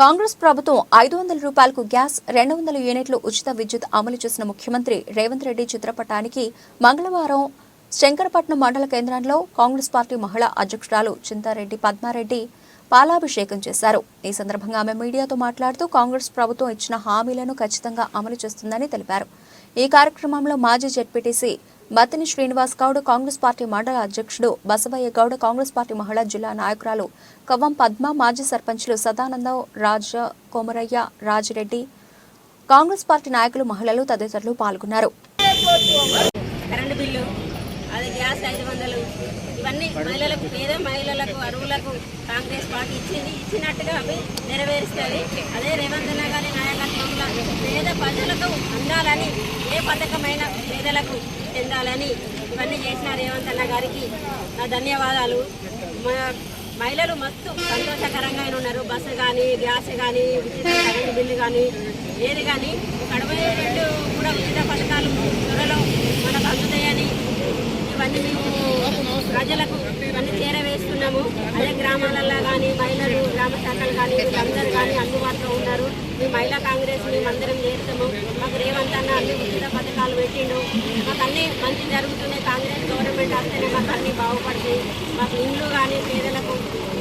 కాంగ్రెస్ ప్రభుత్వం ఐదు వందల రూపాయలకు గ్యాస్ రెండు వందల యూనిట్లు ఉచిత విద్యుత్ అమలు చేసిన ముఖ్యమంత్రి రేవంత్ రెడ్డి చిత్రపటానికి మంగళవారం శంకరపట్నం మండల కేంద్రంలో కాంగ్రెస్ పార్టీ మహిళా అధ్యక్షురాలు చింతారెడ్డి పద్మారెడ్డి పాలాభిషేకం చేశారు. ఈ సందర్భంగా ఆమె మీడియాతో మాట్లాడుతూ కాంగ్రెస్ ప్రభుత్వం ఇచ్చిన హామీలను ఖచ్చితంగా అమలు చేస్తుందని తెలిపారు. ఈ కార్యక్రమంలో మాజీ జెడ్పీటీసీ మతిని శ్రీనివాస్ గౌడ్ కాంగ్రెస్ పార్టీ మండల అధ్యక్షుడు బసవయ్య గౌడ్ కాంగ్రెస్ పార్టీ మహిళా జిల్లా నాయకురాలు కవ్వం పద్మ మాజీ సర్పంచ్లు సదానందం రాజ కోమరయ్య రాజిరెడ్డి. కాంగ్రెస్ పార్టీ నాయకులు మహిళలు తదితరులు పాల్గొన్నారు. కరెంటు బిల్లు అదే గ్యాస్ ఐదు వందలు ఇవన్నీ మహిళలకు పేద మహిళలకు అరువులకు కాంగ్రెస్ పార్టీ ఇచ్చింది. ఇచ్చినట్టుగా అవి నెరవేరుస్తుంది అదే రేవంత్ గారి నాయకత్వంలో పేద ప్రజలకు అందాలని ఏ పథకమైన పేదలకు చెందాలని ఇవన్నీ చేసిన రేవంత్ అన్న గారికి. నా ధన్యవాదాలు. మా మహిళలు మస్తు సంతోషకరంగా ఉన్నారు. బస్సు కానీ గ్యాస్ కానీ ఉచిత కరెంటు బిల్లు కానీ ఏది కానీ కడప రెండు కూడా ఉచిత పథకాలు త్వరలో మనకు అందుతాయని ఇవన్నీ మేము ప్రజలకు ఇవన్నీ చేరవేస్తున్నాము. అదే గ్రామాలలో కానీ మహిళలు గ్రామ శాఖలు కానీ వీళ్ళందరూ కానీ అందుబాటులో ఉన్నారు. మీ మహిళా కాంగ్రెస్ మేము అందరం చేస్తాము మాకు అన్ని ఉచిత పథకాలు పెట్టిండు. మాకు అన్ని మంచి జరుగుతున్నాయి. కాంగ్రెస్ గవర్నమెంట్ వస్తేనే మాకు అన్ని బాగుపడతాయి. మాకు ఇండ్లు కానీ పేదలకు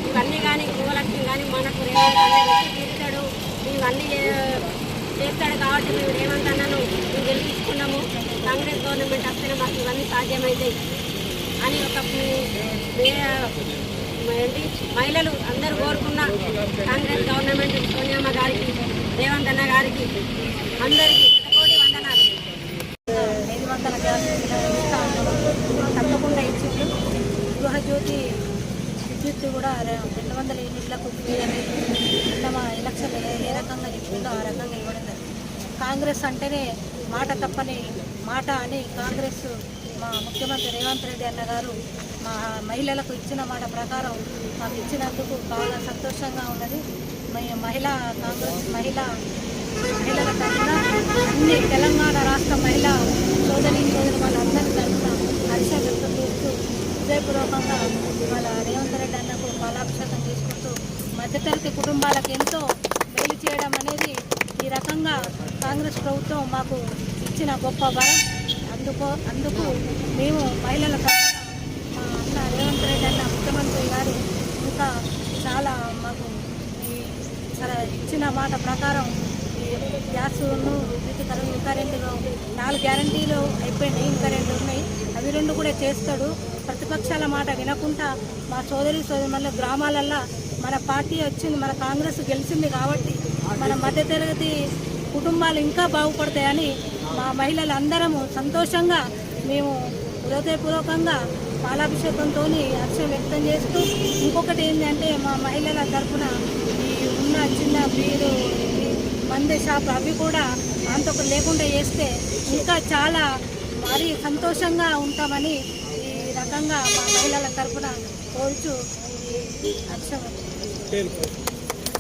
ఇవన్నీ కానీ గృహలక్ష్మి కానీ మనకు రేవంత్ అన్న తీర్చాడు మేము చే- చేస్తాడు కాబట్టి మేము రేవంత్ అన్నను మేము గెలిపించుకున్నాము. కాంగ్రెస్ గవర్నమెంట్ వస్తేనే మాకు ఇవన్నీ సాధ్యమవుతాయి అని ఒక ఏంటి మహిళలు అందరూ కోరుకున్న కాంగ్రెస్ గవర్నమెంట్ సోనియామ్మ గారికి రేవంత్ అన్న గారికి అందరికీ తప్పకుండా ఇచ్చిండు గృహజ్యోతి విద్యుత్ కూడా రెండు వందల యూనిట్లకు ఫ్రీ అనేది మా ఎలక్షన్ ఏ ఏ రకంగా చెప్పిందో ఆ రకంగా ఇవ్వడం జరిగింది. కాంగ్రెస్ అంటేనే మాట తప్పని మాట అని కాంగ్రెస్ మా ముఖ్యమంత్రి రేవంత్ రెడ్డి అన్న గారు మా మహిళలకు ఇచ్చిన మాట ప్రకారం మాకు ఇచ్చినందుకు బాగా సంతోషంగా ఉన్నది. మహిళా కాంగ్రెస్ మహిళా మహిళల తరఫున అన్ని తెలంగాణ రాష్ట్ర మహిళా సోదరి సోదరి వాళ్ళందరి తరఫున హర్షం వ్యక్తం చేస్తూ హృదయపూర్వకంగా వాళ్ళ రేవంత్ రెడ్డి అన్నకు పాలాభిషేకం చేసుకుంటూ మధ్యతరగతి కుటుంబాలకు ఎంతో మేలు చేయడం అనేది ఈ రకంగా కాంగ్రెస్ ప్రభుత్వం మాకు ఇచ్చిన గొప్ప వరం. అందుకో అందుకు మేము మహిళల మా అన్న రేవంత్ రెడ్డి అన్న ముఖ్యమంత్రి గారు ఇంకా చాలా మాకు ఈ ఇచ్చిన మాట ప్రకారం గ్యాస్ను విద్యుత్ కరెంట్ కరెంటులో నాలుగు గ్యారంటీలు అయిపోయినాయి ఇంకా రెండు ఉన్నాయి. అవి రెండు కూడా చేస్తాడు. ప్రతిపక్షాల మాట వినకుండా మా సోదరి సోదరి గ్రామాలల్లో మన పార్టీ వచ్చింది మన కాంగ్రెస్ గెలిచింది కాబట్టి మన మధ్యతరగతి కుటుంబాలు ఇంకా బాగుపడతాయని మా మహిళలందరము సంతోషంగా మేము హృదయపూర్వకంగా పాలాభిషేకంతో హర్షం వ్యక్తం చేస్తూ ఇంకొకటి ఏంటంటే మా మహిళల తరఫున ఈ ఉన్న చిన్న మీరు మంది షాప్ అవి కూడా అంతకు లేకుండా చేస్తే ఇంకా చాలా మరీ సంతోషంగా ఉంటామని ఈ రకంగా మా మహిళల తరఫున కోరుచు ఈ